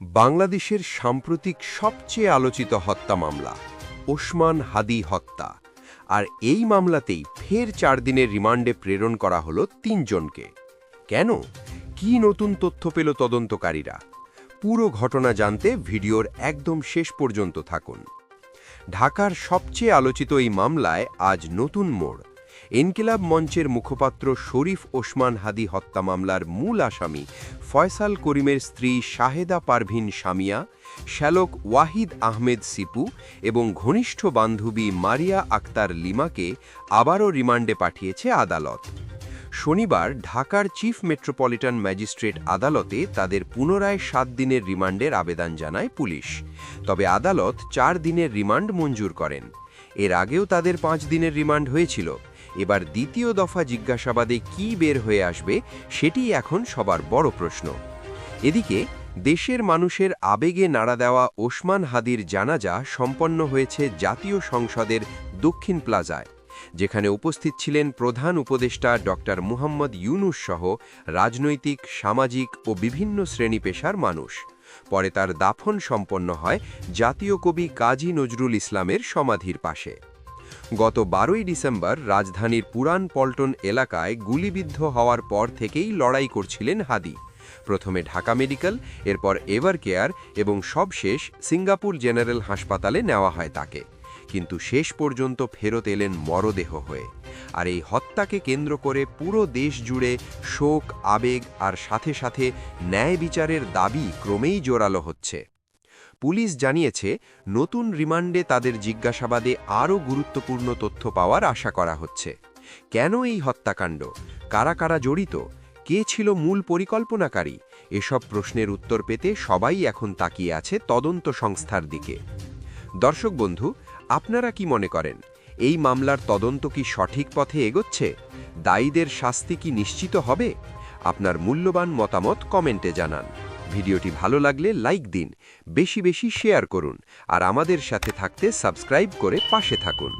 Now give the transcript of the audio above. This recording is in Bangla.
বাংলাদেশের সাম্প্রতিক সবচেয়ে আলোচিত হত্যা মামলা, ওসমান হাদি হত্যা। আর এই মামলাতেই ফের চার দিনের রিমান্ডে প্রেরণ করা হলো তিনজনকে। কেন? কি নতুন তথ্য পেল তদন্তকারীরা? পুরো ঘটনা জানতে ভিডিওর একদম শেষ পর্যন্ত থাকুন। ঢাকার সবচেয়ে আলোচিত এই মামলায় আজ নতুন মোড়। এনকিলাব মঞ্চের মুখপাত্র শরীফ ওসমান হাদি হত্যা মামলার মূল আসামি ফয়সাল করিমের স্ত্রী শাহেদা পারভিন শামিয়া, শ্যালক ওয়াহিদ আহমেদ সিপু এবং ঘনিষ্ঠ বান্ধবী মারিয়া আক্তার লিমাকে আবারও রিমান্ডে পাঠিয়েছে আদালত। শনিবার ঢাকার চিফ মেট্রোপলিটন ম্যাজিস্ট্রেট আদালতে তাদের পুনরায় সাত দিনের রিমান্ডের আবেদন জানায় পুলিশ। তবে আদালত চার দিনের রিমান্ড মঞ্জুর করেন। এর আগেও তাদের পাঁচ দিনের রিমান্ড হয়েছিল। এবার দ্বিতীয় দফা জিজ্ঞাসাবাদে কি বের হয়ে আসবে সেটি এখন সবার বড় প্রশ্ন। এদিকে, দেশের মানুষের আবেগে নাড়া দেওয়া ওসমান হাদির জানাজা সম্পন্ন হয়েছে জাতীয় সংসদের দক্ষিণ প্লাজায়, যেখানে উপস্থিত ছিলেন প্রধান উপদেষ্টা ডক্টর মুহাম্মদ ইউনুস সহ রাজনৈতিক, সামাজিক ও বিভিন্ন শ্রেণি পেশার মানুষ। পরে তার দাফন সম্পন্ন হয় জাতীয় কবি কাজী নজরুল ইসলামের সমাধির পাশে। গত বারোই ডিসেম্বর রাজধানীর পুরান পল্টন এলাকায় গুলিবিদ্ধ হওয়ার পর থেকেই লড়াই করছিলেন হাদি। প্রথমে ঢাকা মেডিকেল, এরপর এভার কেয়ার এবং সবশেষ সিঙ্গাপুর জেনারেল হাসপাতালে নেওয়া হয় তাকে। কিন্তু শেষ পর্যন্ত ফেরত এলেন মরদেহ হয়ে। আর এই হত্যাকে কেন্দ্র করে পুরো দেশ জুড়ে শোক, আবেগ আর সাথে সাথে ন্যায় বিচারের দাবি ক্রমেই জোরালো হচ্ছে। পুলিশ জানিয়েছে, নতুন রিমান্ডে তাদের জিজ্ঞাসাবাদে আরও গুরুত্বপূর্ণ তথ্য পাওয়ার আশা করা হচ্ছে। কেন এই হত্যাকাণ্ড? কারা কারা জড়িত? কে ছিল মূল পরিকল্পনাকারী? এসব প্রশ্নের উত্তর পেতে সবাই এখন তাকিয়ে আছে তদন্ত সংস্থার দিকে। দর্শক বন্ধু, আপনারা কি মনে করেন, এই মামলার তদন্ত কি সঠিক পথে এগোচ্ছে? দায়ীদের শাস্তি কি নিশ্চিত হবে? আপনার মূল্যবান মতামত কমেন্টে জানান। ভিডিওটি ভালো লাগলে লাইক দিন, বেশি বেশি শেয়ার করুন, আর আমাদের সাথে থাকতে সাবস্ক্রাইব করে পাশে থাকুন।